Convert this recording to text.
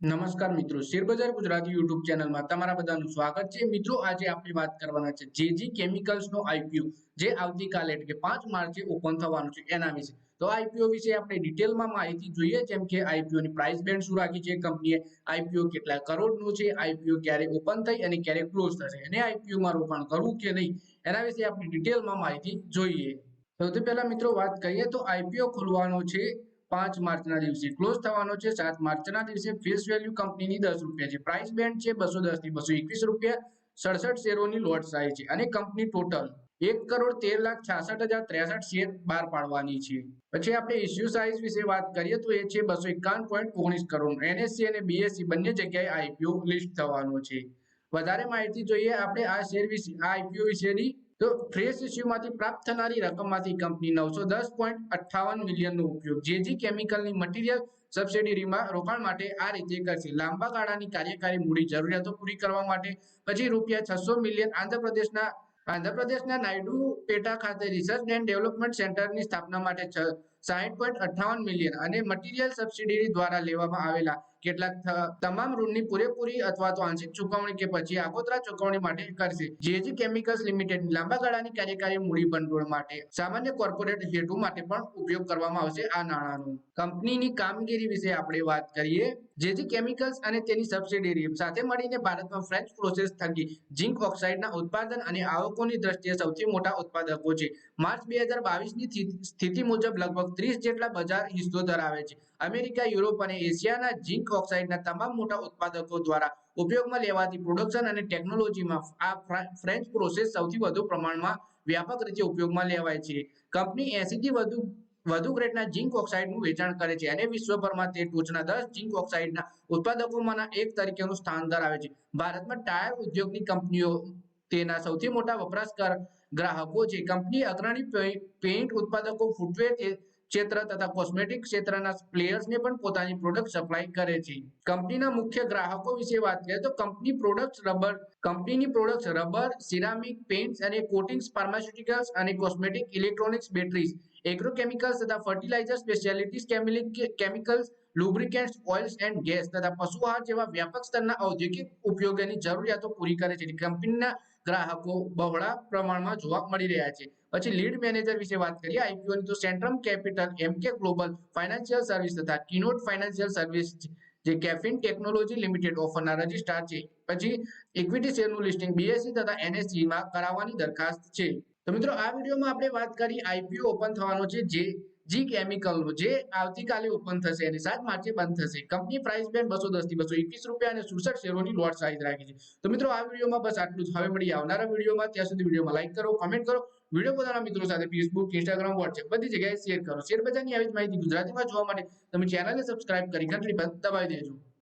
નમસ્કાર મિત્રો, શેરબજાર ગુજરાતી યુટ્યુબ ચેનલમાં તમારા બધાનું સ્વાગત છે. મિત્રો, આજે આપણે વાત કરવાના છે જેજી કેમિકલ્સનો આઈપીઓ જે આવતીકાલે એટલે કે પાંચ માર્ચે ઓપન થવાનું છે એના વિશે. તો આઈપીઓ વિશે આપણે ડિટેલમાં માહિતી જોઈએ, જેમ કે આઈપીઓની પ્રાઇસ બેન્ડ શું રાખી છે કંપનીએ આઈપીઓ કેટલા કરોડનું છે આઈપીઓ ક્યારે ઓપન થઈ અને ક્યારે ક્લોઝ થશે અને આઈપીઓ માં રોકાણ કરવું કે નહીં, એના વિશે આપણે ડિટેલમાં માહિતી જોઈએ. સૌથી પહેલા મિત્રો વાત કરીએ તો આઈપીઓ ખોલવાનો છે પાંચ માર્ચના દિવસે ક્લોઝ થવાનો છે. સાત માર્ચના દિવસે ફેસ વેલ્યુ કંપનીની દસ રૂપિયા છે. પ્રાઇસ બેન્ડ છે બસો દસથી બસો એકવીસ રૂપિયા. સડસઠ શેરોની લોટ સાઈઝ છે. અને કંપની ટોટલ એક કરોડ તેર લાખ છાસઠ હજાર ત્રેસઠ શેર બહાર પાડવાની છે. પછી આપણે ઇસ્યુ સાઇઝ વિશે વાત કરીએ તો એ છે બસો એકાવન પોઈન્ટ ઓગણીસ કરોડ. એનએસસી અને બીએસસી બંને જગ્યાએ આઈપીઓ લિસ્ટ થવાનો છે. વધારે માહિતી જોઈએ આપણે આ શેર વિશે, આ આઈપીઓ વિશેની તો ફ્રેશ ઇસ્યુમાંથી પ્રાપ્ત થનારી રકમમાંથી કંપની નવસો દસ પોઈન્ટ અઠ્ઠાવન મિલિયનનો ઉપયોગ જેજી કેમિકલની મટીરિયલ સબસિડીમાં રોકાણ માટે આ રીતે કરશે. લાંબા ગાળાની કાર્યકારી મૂડી જરૂરિયાતો પૂરી કરવા માટે પછી રૂપિયા છસો મિલિયન આંધ્રપ્રદેશના આંધ્રપ્રદેશના નાયડુ પેટા ખાતે રિસર્ચ એન્ડ ડેવલપમેન્ટ સેન્ટરની સ્થાપના માટે સાહીઠ પોઈન્ટ અઠ્ઠાવન મિલિયન અને મટીરીયલ સબસિડી દ્વારા લેવામાં આવેલા કેટલાક તમામ ઋણની પૂરેપૂરી અથવા તો આંશિક ચુકવણી કે પછી આગોતરા ચુકવણી માટે કરશે. જેજી કેમિકલ્સ લિમિટેડ લાંબા ગાળાની કાર્યકારી મૂડી ભંડોળ માટે સામાન્ય કોર્પોરેટ હેતુ માટે પણ ઉપયોગ કરવામાં આવશે આ નાણાંનો. કંપનીની કામગીરી વિશે આપણે વાત કરીએ. જેજી કેમિકલ્સ અને તેની સબસિડીરી સાથે મળીને ભારતમાં ફ્રેન્ચ પ્રોસેસ થકી ઝિંક ઓક્સાઇડના ઉત્પાદન અને આવકોની દ્રષ્ટિએ સૌથી મોટા ઉત્પાદકો છે. માર્ચ બે હજાર બાવીસની સ્થિતિ મુજબ લગભગ ત્રીસ જેટલા બજાર હિસ્સો ધરાવે છે. અમેરિકા, યુરોપ અને એશિયાના ઝીંક ઓક્સાઇડના તમામ મોટા ઉત્પાદકો દ્વારા ઉપયોગમાં લેવાતી પ્રોડક્શન અને ટેકનોલોજીમાં આ ફ્રેન્ચ પ્રોસેસ સૌથી વધુ પ્રમાણમાં વ્યાપક રીતે ઉપયોગમાં લેવાય છે. કંપની એસીથી વધુ વધુ ગ્રેડના ઝીંક ઓક્સાઇડનું વેચાણ કરે છે અને વિશ્વભરમાં તે ટોચના દસ ઝીંક ઓક્સાઇડના ઉત્પાદકોમાંના એક તરીકેનું સ્થાન ધરાવે છે. ભારતમાં ટાયર ઉદ્યોગની કંપનીઓ તેના સૌથી મોટા વપરાશકાર ગ્રાહકો છે. કંપની અગ્રણી પેઇન્ટ ઉત્પાદકો ફૂટવેર ક્ષેત્ર તથા કોસ્મેટિક ક્ષેત્રના પ્લેયર્સને પણ પોતાની પ્રોડક્ટ સપ્લાય કરે છે. કંપનીના મુખ્ય ગ્રાહકો વિશે વાત કરીએ તો કંપની પ્રોડક્ટ્સ રબર કંપનીની પ્રોડક્ટ્સ રબર સિરામિક પેઇન્ટ્સ અને કોટિંગ્સ ફાર્માસ્યુટિકલ્સ અને કોસ્મેટિક ઇલેક્ટ્રોનિક્સ બેટરીઝ એગ્રોકેમિકલ્સ તથા fertiliser specialities chemicals lubricants oils and gas તથા પશુ આહાર જેવા વ્યાપક સ્તરના ઔદ્યોગિક ઉપયોગની જરૂરિયાતો પૂરી કરે છે. કંપનીના ગ્રાહકો બહોળા પ્રમાણમાં જોવા મળી રહ્યા છે. પછી લીડ મેનેજર વિશે વાત કરીએ. આઈપીઓ ની તો Centrum capital Emkay global financial service તથા કિનોટ ફાઇનાન્શિયલ સર્વિસ જે કેફિન ટેકનોલોજી લિમિટેડ ઓફરના રજિસ્ટ્રાર છે. પછી ઇક્વિટી શેરનું લિસ્ટિંગ બીએસસી તથા એનએસસી માં કરાવવાની દરખાસ્ત છે. તો મિત્રો, આ વિડીયોમાં આપણે વાત કરી આઈપીઓ ઓપન થવાનો છે, જે જી કેમિકલ જે આવતીકાલે ઓપન થશે અને સાત માર્ચે બંધ થશે. કંપની પ્રાઇસ બેન્ડ બસો દસથી બસો એકવીસ રૂપિયા અને સુડસઠ શેરોની લોટ સાઇઝ રાખી છે. તો મિત્રો, આ વિડીયોમાં બસ આટલું જ. હવે મળી આવનારા વિડીયોમાં. ત્યાં સુધી વિડીયોમાં લાઈક કરો કમેન્ટ કરો. વીડિયો પોતાના મિત્રો સાથે ફેસબુક ઇન્સ્ટાગ્રામ વોટ્સએપ બધી જગ્યાએ શેર કરો. શેર બજારની આવી જ માહિતી ગુજરાતીમાં જોવા માટે તમે ચેનલને સબસ્ક્રાઇબ કરી ઘંટડી દબાવી દેજો.